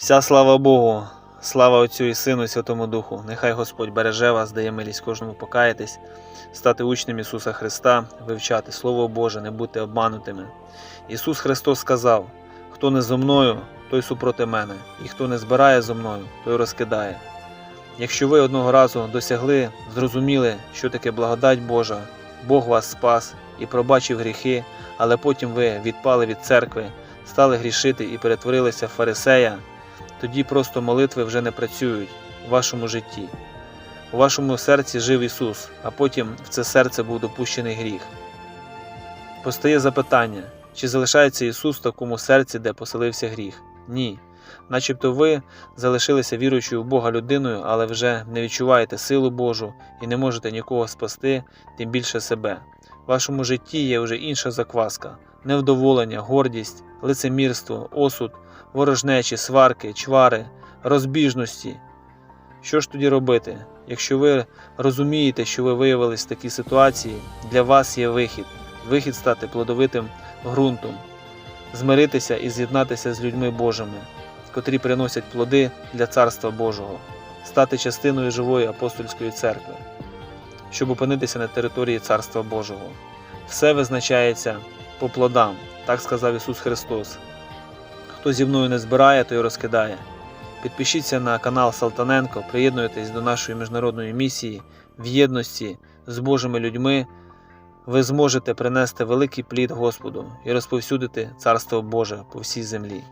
Вся слава Богу, слава Отцю і Сину і Святому Духу. Нехай Господь береже вас, дає милість кожному покаятись, стати учнем Ісуса Христа, вивчати Слово Боже, не бути обманутими. Ісус Христос сказав: хто не зо мною, той супроти мене, і хто не збирає зо мною, той розкидає. Якщо ви одного разу досягли, зрозуміли, що таке благодать Божа, Бог вас спас і пробачив гріхи, але потім ви відпали від церкви, стали грішити і перетворилися в фарисея, тоді просто молитви вже не працюють у вашому житті. У вашому серці жив Ісус, а потім в це серце був допущений гріх. Постає запитання, чи залишається Ісус в такому серці, де поселився гріх? Ні. Начебто ви залишилися віруючою в Бога людиною, але вже не відчуваєте силу Божу і не можете нікого спасти, тим більше себе. В вашому житті є вже інша закваска, невдоволення, гордість, лицемірство, осуд, ворожнечі, сварки, чвари, розбіжності. Що ж тоді робити? Якщо ви розумієте, що ви виявились в такій ситуації, для вас є вихід вихід стати плодовитим ґрунтом, змиритися і з'єднатися з людьми Божими, котрі приносять плоди для Царства Божого, стати частиною живої апостольської церкви, щоб опинитися на території Царства Божого. Все визначається по плодам, так сказав Ісус Христос. Хто зі мною не збирає, той розкидає. Підпишіться на канал Салтаненко, приєднуйтесь до нашої міжнародної місії в єдності з Божими людьми. Ви зможете принести великий плід Господу і розповсюдити Царство Боже по всій землі.